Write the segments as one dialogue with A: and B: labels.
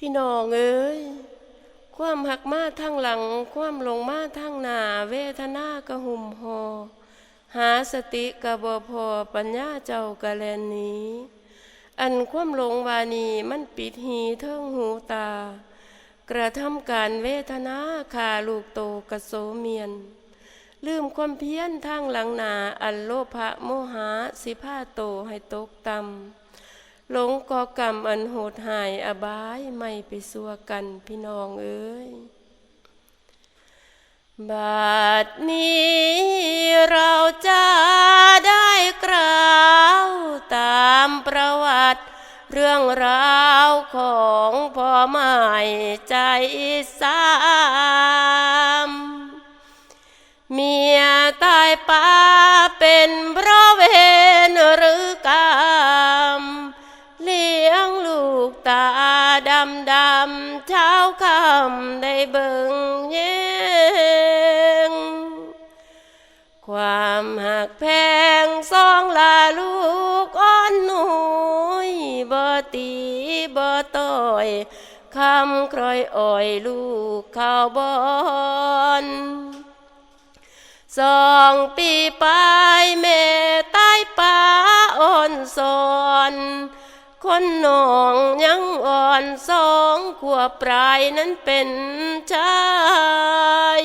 A: พี่น้องเอ้ยความหักมาทางหลัง ความหลงมาทางหนาเวทนากระหุ่มหอหาสติกะบ่พอปัญญาเจ้ากะแลนนี้ อันความหลงวานีมันปิดหีเทิงหูตา กระทำการเวทนาขาลูกโตกระโสเมียน ลืมความเพี้ยรทางหลังหนาอันโลภะโมหะสิพาโตให้ตกต่ำ หลงก่อกรรมอันโหดหายอบายไม่ไปสัวกันพี่น้องเอ้ยบัดนี้เราจะได้กล่าวตามประวัติ เรื่องราวของพ่อหมายใจสามเมียตายป้าเป็นเพราะเวรหรือกรรม กตาดำดำเช้าคำได้เบิ่งแยงความหักแพงสองลาลูกอ่อนหนุยบ่ตีบ่ต่อยคำครอยอ่อยลูกข้าวบอนสองปีปลายแม่ตายป้าอ่อนสอน คนหนองยังอ่อนสองขวบปลายนั้นเป็นชาย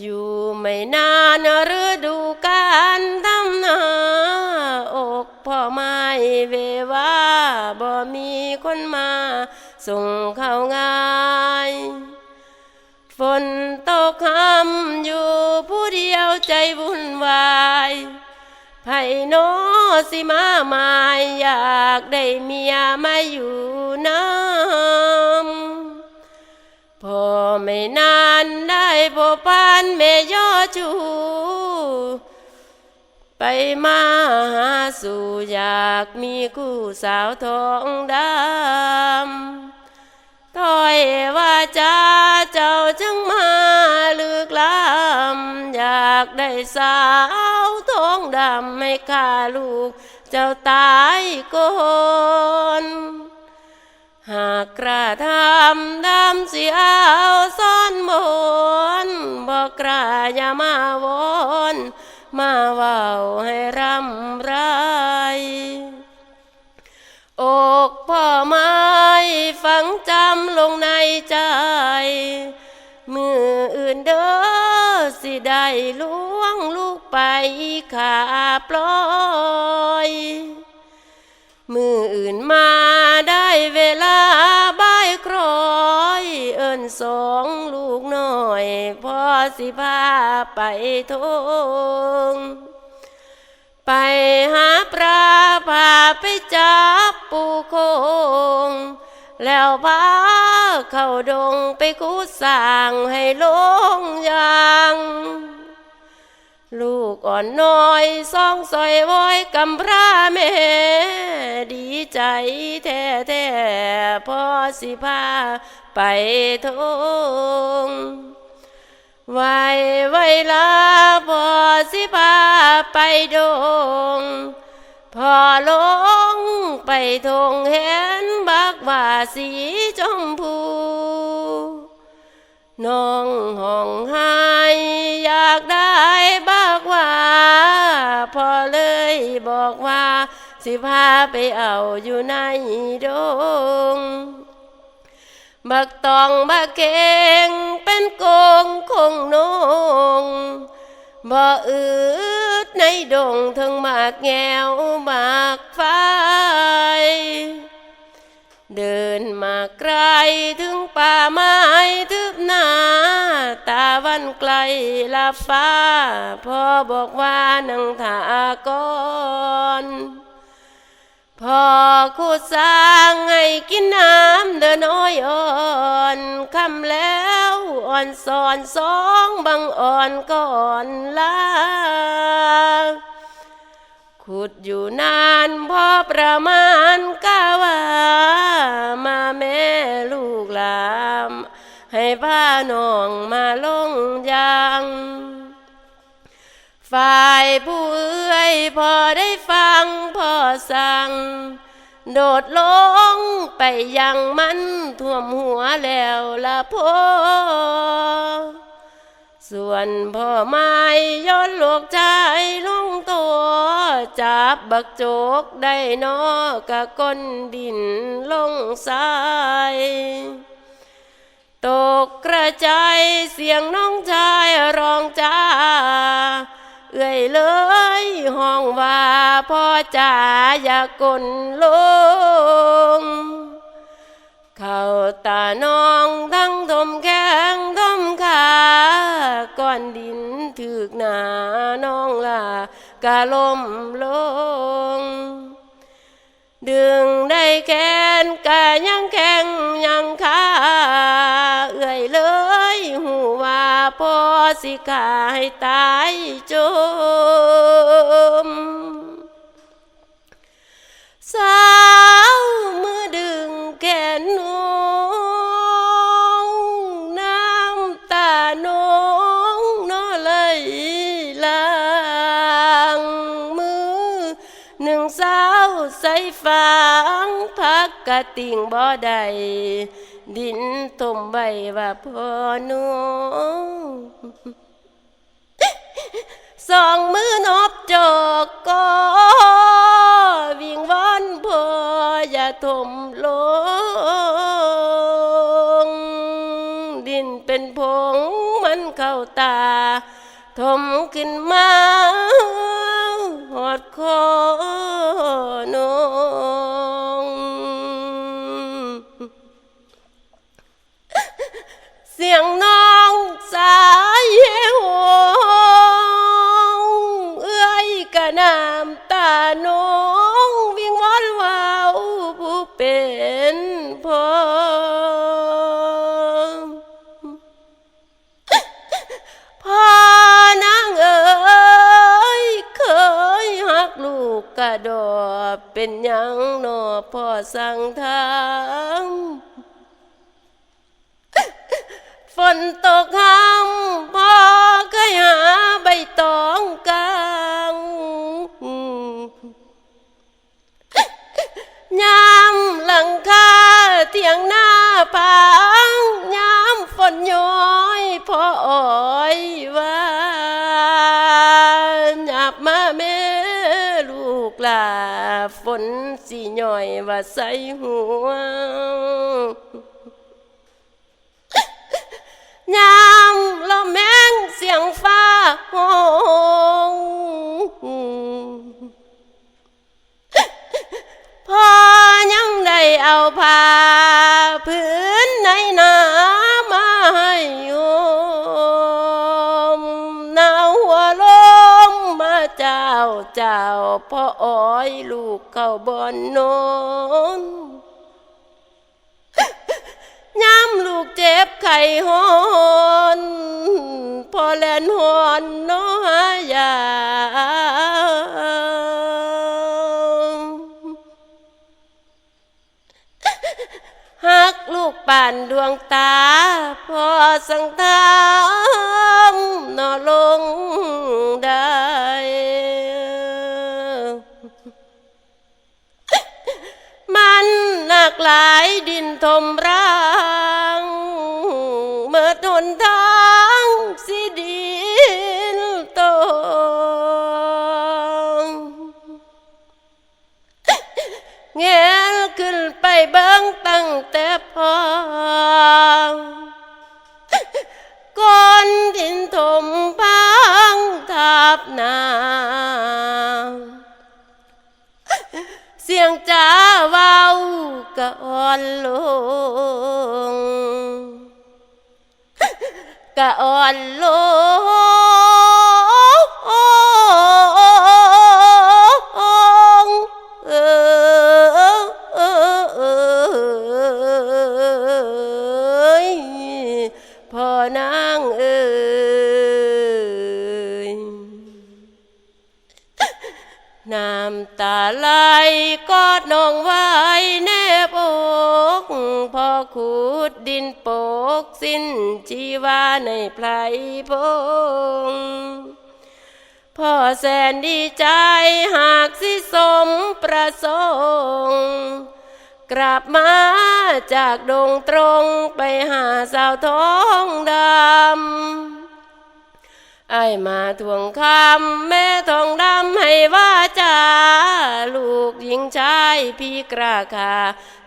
A: อยู่ไม่นานฤดูการทำนาอกพ่อไม้เวว่าบ่มีคนมาส่งเข้าง่ายฝนตกคำอยู่ผู้เดียวใจวุ่นวายไผ่โนสิมาหมายากได้เมียมาอยู่น้ำพอไม่นานได้พบปานแม่ยอจูไปมาหาสู่อยากมีคู่สาวทองดำถอยว่าจ้าเจ้าจึงมาลึกล้ำอยากได้สาวทองดำไม่ฆ่าลูก เจ้าตายก่อนหากกระทำดำเสียเอาซ่อนบนบอกกระอย่ามาวนมาเว้าให้รำไรอกพ่อไม้ฝังจำลงในใจ มืออื่นเด้อสิได้ล้วงลูกไปขาปลอม สิพาไปทงไปหาปลาพาไปจับปูคง แล้วพาเข้าดงไปคูสร้างให้ลงยางลูกอ่อนน้อยสองซอยว้อยกำพร้าแม่ ดีใจแท้แท้ๆพ่อสิพาไปทง ไว้ไว้ลาพอสิพาไปดง พอลงไปทงเห็นบักว่าสีชมพูน้องห้องไห้อยากได้บักว่า พอเลยบอกว่า สิพาไปเอาอยู่ในดง บักตองบักเกงเป็นโกงคงนงบ่อืดในดงทั้งมากแงวมากไฟเดินมาไกลถึงป่าไม้ทึบหนา ตาวันไกลลับฟ้าพ่อบอกว่านังถาก่อน พ่อคูดสร้างให้กินน้ำเดินน้อยอ่อนคำแล้วอ่อนสอนสองบังอ่อนก่อนลาขุดอยู่นานพอประมาณกะว่ามาแม่ลูกหลามให้พาน้องมาลงยางฝ่ายผู้อื้อย พอได้ฟังพ่อสั่ง โดดลงไปยังมันท่วมหัวแล้วละพ่อส่วนพ่อไม้ย้อนลูกชายลงตัวจับบักโจกได้นอกะก้นดินลงทรายตกกระจายเสียงน้องชายร้องจ้า เอื่อยเลยห้องว่าพ่อจ๋าอย่ากลลง เข้าตาน้องทั้งทมแข้งทมขาก้อนดินถึกหนาน้องลากะลมลง ดึงได้แขนกะยังแข สิกายตายจม สาวมือดึงแขนนองน้ำตาน้องนอเลยลางมือหนึ่งสาวใส่ฟางพักกะติ่งบ่ได้ดินตมใบว่าพ่อน้อง สองมือนบจอกก็วิ่งวอนพ่ออย่าถมลง ดินเป็นผงมันเข้าตา ถมขึ้นมา น้องวิ่งวอนวาวผู้เป็นพ่อพ่อนางเอ๋ยเคยหักลูกกระดอเป็นยังหนอพ่อสั่งทำฝนตกห้ำพ่อ นสีหน่อยว่าใส่หัวยามลมแมงเสียง เจ้าพ่ออ้อยลูกเข้าบอนนอนย้ำลูกเจ็บไข้หอนพอแลนหอนน้อยาหักลูกป่านดวงตา พอสังทามนอลงได้ หลายดินทมร่างเมื่อทนทา อ่อนลง ในไพรพงพ่อแสนดีใจหากสิสมประสงค์กลับมาจากดงตรงไปหาสาวท้องดำไอ้มาทวงคำแม่ทองดำให้ว่าจาลูกหญิงชายพี่กราคา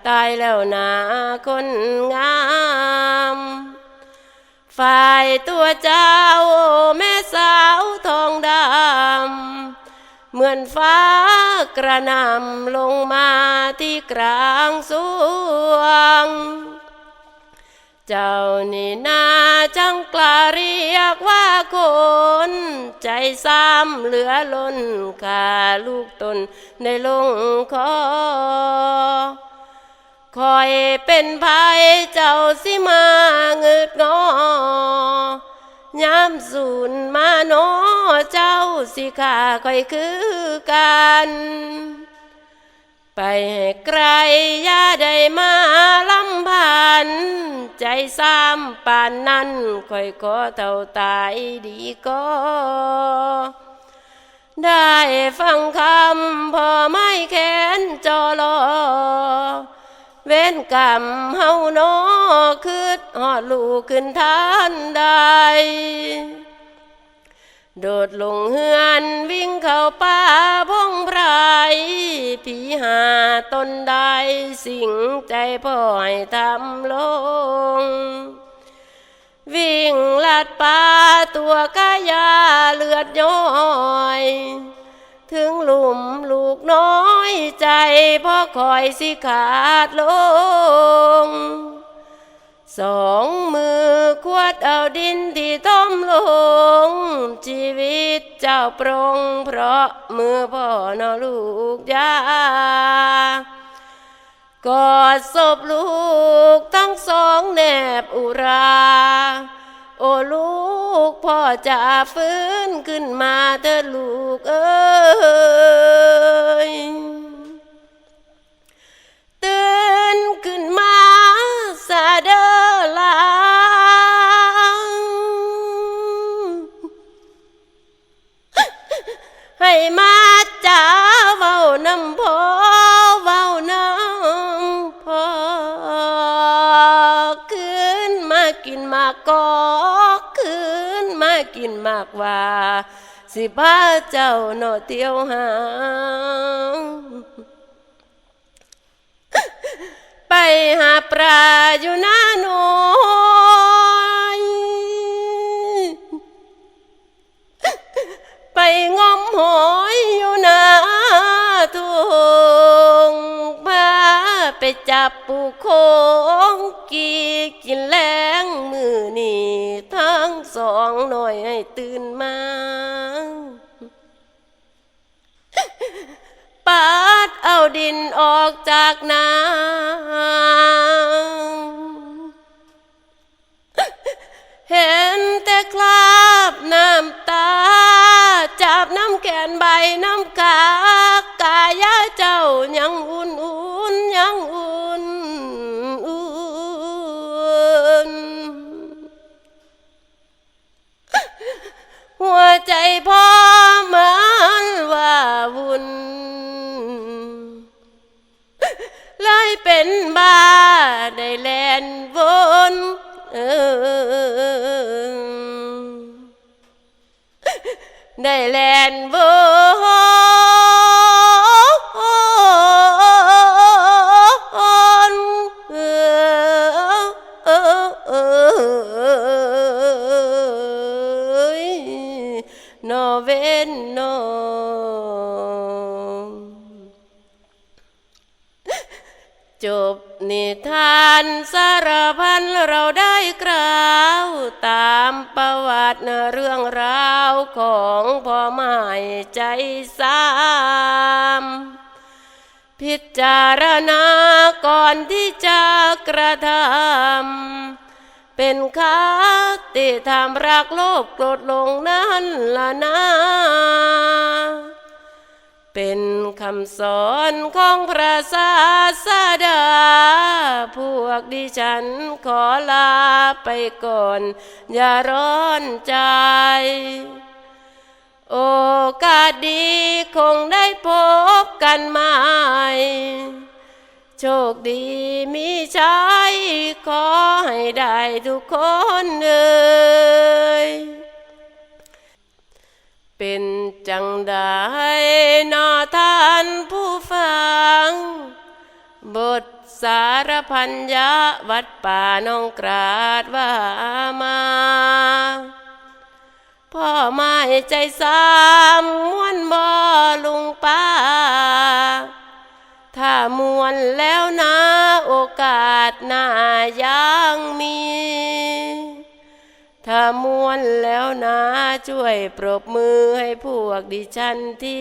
A: ตายแล้วนาคนงาม ฝ่ายตัวเจ้าแม่สาวทองดำ เหมือนฟ้ากระนำลงมาที่กลางสวง เจ้านี่นาจังกล้าเรียกว่าคน ใจซ้ำเหลือล้นขาลูกตนในลงคอคอยเป็นภัยเจ้าสิมาเงึดง ยามสูนมาโนเจ้าสิขาคอยคือกันไปให้ไกลย่าได้มาลำพัน ใจซ้ำปานนั้นค่อยขอเท่าตายดีก็ได้ฟังคำพอไม่แค้นจอรอ เว้นกรรมเฮาโนคืดหอดลูกขึ้นทานใดโดดลงเฮือนวิ่งเข้าป่าพงไพรผีหาตนใดสิ่งใจพ่อให้ทำลง วิ่งลัดป่าตัวกายาเลือดย้อย ถึงหลุมลูกน้อยใจพ่อคอยสิขาดลง สองมือควดเอาดินที่ต้มลง ชีวิตเจ้าปรง เพราะมือพ่อนอลูกยากอดศพลูกทั้งสองแนบอุรา โอ้ลูกพ่อจะฟื้นขึ้นมาเธอลูกเอ้ย ยินมากว่า สิพาเจ้าหนอเที่ยวหา ไปหาปลาอยู่นะ ได้แลน นิทานสารพันเราได้กล่าวตามประวัติเรื่องราวของพ่อหมายใจสามพิจารณาก่อนที่จะกระทำเป็นคติทำรักโลภโกรธลงนั้นละนะเป็นคำสอนของพระศาสดา พวกดิฉันขอลาไปก่อน อย่าร้อนใจ โอกาสดีคงได้พบกันใหม่โชคดีมีชัยขอให้ได้ทุกคนเอ่ยเป็นจังได้นอท่านผู้ฟัง บทสารพันยะวัดป่าน้องกราดว่ามา พ่อไม้ใจสามม้วนบ่ลุงป้า ถ้ามวนแล้วนะโอกาสหน้ายังมี ถ้ามวนแล้วนะช่วยปรบมือให้พวกดิฉันที